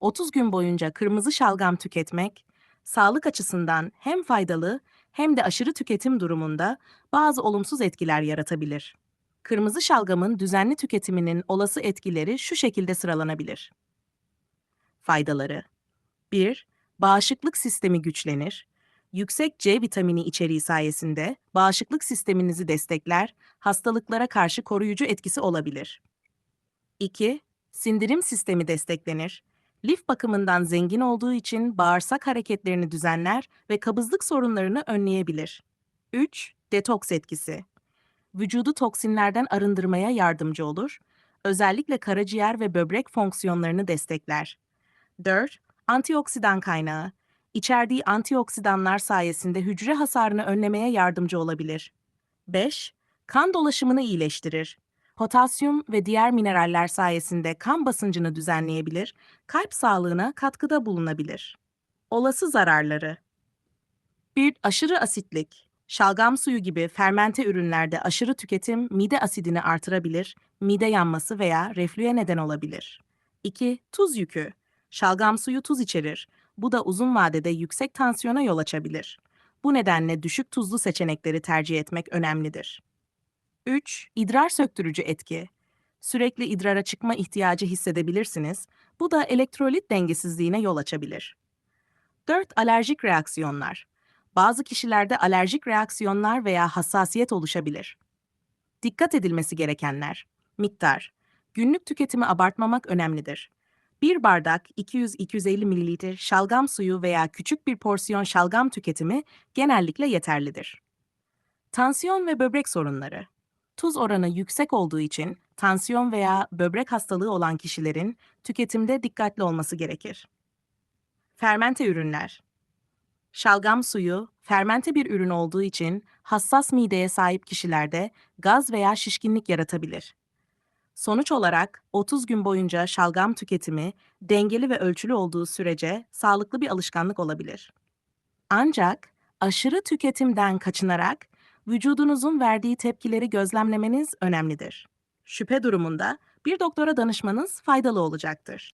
30 gün boyunca kırmızı şalgam tüketmek, sağlık açısından hem faydalı hem de aşırı tüketim durumunda bazı olumsuz etkiler yaratabilir. Kırmızı şalgamın düzenli tüketiminin olası etkileri şu şekilde sıralanabilir. Faydaları 1. Bağışıklık sistemi güçlenir. Yüksek C vitamini içeriği sayesinde bağışıklık sisteminizi destekler, hastalıklara karşı koruyucu etkisi olabilir. 2. Sindirim sistemi desteklenir. Lif bakımından zengin olduğu için bağırsak hareketlerini düzenler ve kabızlık sorunlarını önleyebilir. 3. Detoks etkisi. Vücudu toksinlerden arındırmaya yardımcı olur. Özellikle karaciğer ve böbrek fonksiyonlarını destekler. 4. Antioksidan kaynağı. İçerdiği antioksidanlar sayesinde hücre hasarını önlemeye yardımcı olabilir. 5. Kan dolaşımını iyileştirir. Potasyum ve diğer mineraller sayesinde kan basıncını düzenleyebilir, kalp sağlığına katkıda bulunabilir. Olası zararları 1. Aşırı asitlik. Şalgam suyu gibi fermente ürünlerde aşırı tüketim mide asidini artırabilir, mide yanması veya reflüye neden olabilir. 2. Tuz yükü. Şalgam suyu tuz içerir. Bu da uzun vadede yüksek tansiyona yol açabilir. Bu nedenle düşük tuzlu seçenekleri tercih etmek önemlidir. 3. İdrar söktürücü etki. Sürekli idrara çıkma ihtiyacı hissedebilirsiniz. Bu da elektrolit dengesizliğine yol açabilir. 4. Alerjik reaksiyonlar. Bazı kişilerde alerjik reaksiyonlar veya hassasiyet oluşabilir. Dikkat edilmesi gerekenler. Miktar. Günlük tüketimi abartmamak önemlidir. Bir bardak 200-250 ml şalgam suyu veya küçük bir porsiyon şalgam tüketimi genellikle yeterlidir. Tansiyon ve böbrek sorunları. Tuz oranı yüksek olduğu için tansiyon veya böbrek hastalığı olan kişilerin tüketimde dikkatli olması gerekir. Fermente ürünler. Şalgam suyu fermente bir ürün olduğu için hassas mideye sahip kişilerde gaz veya şişkinlik yaratabilir. Sonuç olarak 30 gün boyunca şalgam tüketimi dengeli ve ölçülü olduğu sürece sağlıklı bir alışkanlık olabilir. Ancak aşırı tüketimden kaçınarak vücudunuzun verdiği tepkileri gözlemlemeniz önemlidir. Şüphe durumunda bir doktora danışmanız faydalı olacaktır.